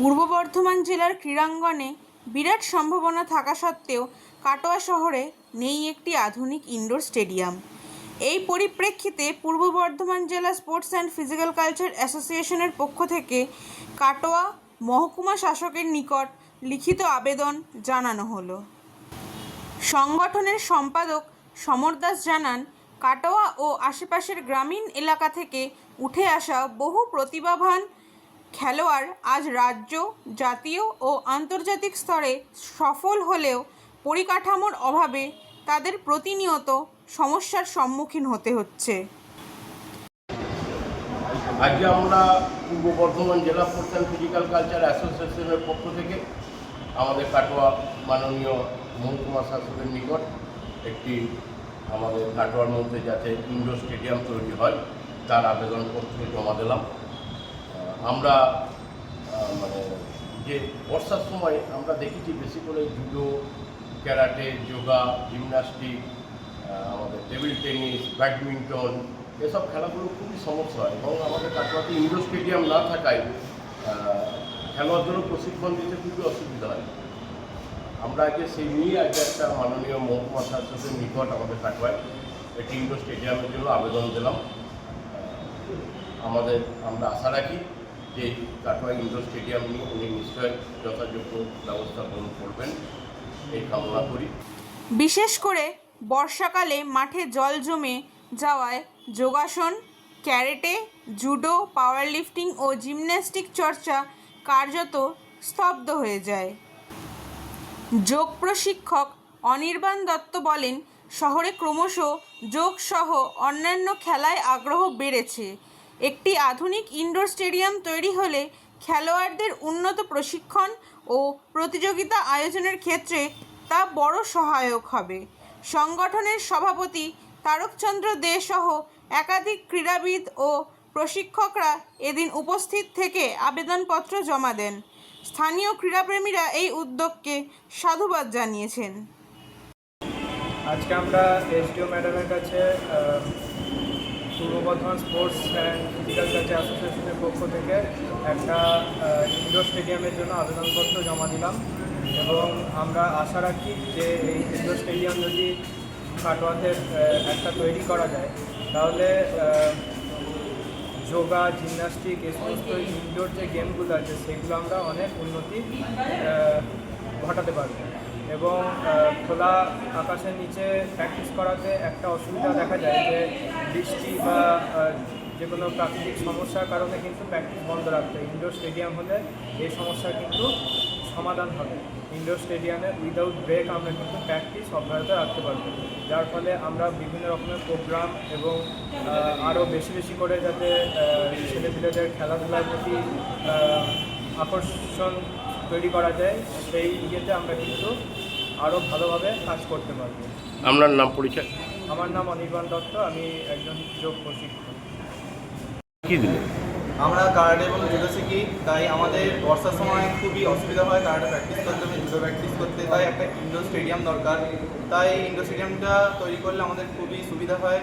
পূর্ব বর্ধমান জেলার ক্রীড়াঙ্গনে বিরাট সম্ভাবনা থাকা সত্ত্বেও কাটোয়া শহরে নেই একটি আধুনিক ইনডোর স্টেডিয়াম এই পরিপ্রেক্ষিতে পূর্ব বর্ধমান জেলা স্পোর্টস অ্যান্ড ফিজিক্যাল কালচার অ্যাসোসিয়েশনের পক্ষ থেকে কাটোয়া মহকুমা শাসকের নিকট লিখিত আবেদন জানানো হলো। সংগঠনের সম্পাদক সমর দাস জানান, কাটোয়া ও আশেপাশের গ্রামীণ এলাকা থেকে উঠে আসা বহু প্রতিভাবান খেলোয়াড় আজ রাজ্য, জাতীয় ও আন্তর্জাতিক স্তরে সফল হলেও পরিকাঠামোর অভাবে তাদের প্রতিনিয়ত সমস্যার সম্মুখীন হতে হচ্ছে। আজকে আমরা পূর্ব বর্ধমান জেলা অ্যান্ড ফিজিক্যাল কালচার অ্যাসোসিয়েশনের পক্ষ থেকে আমাদের কাটোয়া মাননীয় মহকুমা শাসকের নিকট একটি আমাদের কাটোয়ার মধ্যে যাতে ইনডোর স্টেডিয়াম তৈরি হয়, তার আবেদনপত্র জমা দিলাম। আমরা মানে যে বর্ষার সময় আমরা দেখেছি বেশি করে জুডো ক্যারাটে যোগা জিমন্যাস্টিক আহ, আমাদের টেবিল টেনিস ব্যাডমিন্টন এসব খেলাগুলো খুবই সমস্যা হয় এবং আমাদের কাটোয়াতে ইনডোর স্টেডিয়াম না থাকায় খেলোয়াড়দেরও প্রশিক্ষণ দিতে খুবই অসুবিধা হয়। আমরা আজকে সেই নিয়ে আজকে একটা মাননীয় মহকুমা শাসকের নিকট আমাদের কাটোয়ায় একটি ইনডোর স্টেডিয়ামের জন্য আবেদন দিলাম। আমাদের আমরা আশা রাখি যে কাটোয়া ইনডোর স্টেডিয়াম নিয়ে উনি নিশ্চয় যথাযোগ্য ব্যবস্থা গ্রহণ করবেন, এই কামনা করি। বিশেষ করে বর্ষাকালে মাঠে জল জমে যাওয়ায় যোগাসন, ক্যারেটে, জুডো পাওয়ার লিফটিং ও জিমন্যাস্টিক চর্চা কার্যত স্তব্ধ হয়ে যায়। যোগ প্রশিক্ষক অনির্বাণ দত্ত বলেন, শহরে ক্রমশ যোগসহ অন্যান্য খেলায় আগ্রহ বেড়েছে। একটি আধুনিক ইনডোর স্টেডিয়াম তৈরি হলে খেলোয়াড়দের উন্নত প্রশিক্ষণ ও প্রতিযোগিতা আয়োজনের ক্ষেত্রে তা বড় সহায়ক হবে। সংগঠনের সভাপতি তারকচন্দ্র দে সহ একাধিক ক্রীড়াবিদ ও প্রশিক্ষকরা এদিন উপস্থিত থেকে আবেদনপত্র জমা দেন। স্থানীয় ক্রীড়াপ্রেমীরা এই উদ্যোগকে সাধুবাদ জানিয়েছেন। আজকে আমরা এসডিও ম্যাডামের কাছে পূর্ব Bardhaman sports and physical culture অ্যাসোসিয়েশনের পক্ষ থেকে একটা ইনডোর স্টেডিয়ামের জন্য আবেদনপত্র জমা দিলাম এবং আমরা আশা রাখি যে এই ইনডোর স্টেডিয়াম যদি কাটোয়াতে আহ, একটা তৈরি করা যায় তাহলে যোগা জিমন্যাস্টিক এই সমস্ত ইনডোর যে গেমগুলো আছে সেগুলো আমরা অনেক উন্নতি ঘটাতে পারব। এবং খোলা আকাশের নিচে প্র্যাকটিস করাতে একটা অসুবিধা দেখা যায় যে বৃষ্টি বা যে কোনো প্রাকৃতিক সমস্যার কারণে কিন্তু প্র্যাকটিস বন্ধ রাখতে ইনডোর স্টেডিয়াম হলে এই সমস্যা কিন্তু সমাধান হবে। ইনডোর স্টেডিয়ামে উইদাউট ব্রেক আমরা কিন্তু প্র্যাকটিস অব্যাহত রাখতে পারব। যার ফলে আমরা বিভিন্ন রকমের প্রোগ্রাম এবং আরও বেশি বেশি করে যাতে ছেলেপিলেদের খেলাধুলার প্রতি আকর্ষণ তৈরি করা যায় সেই ইয়েতে আমরা কিন্তু আরও ভালোভাবে কাজ করতে পারব। আপনার নাম পরিচয়? আমার নাম অনির্বাণ দত্ত আমি একজন যোগ প্রশিক্ষক। কী দিলেন? আমরা কারাটে এবং জুডো শিখি তাই আমাদের বর্ষার সময় খুবই অসুবিধা হয় কারাটে প্র্যাকটিস করতে হবে জুডো প্র্যাকটিস করতে তাই একটা ইনডোর স্টেডিয়াম দরকার। তাই ইনডোর স্টেডিয়ামটা তৈরি করলে আমাদের খুবই সুবিধা হয়।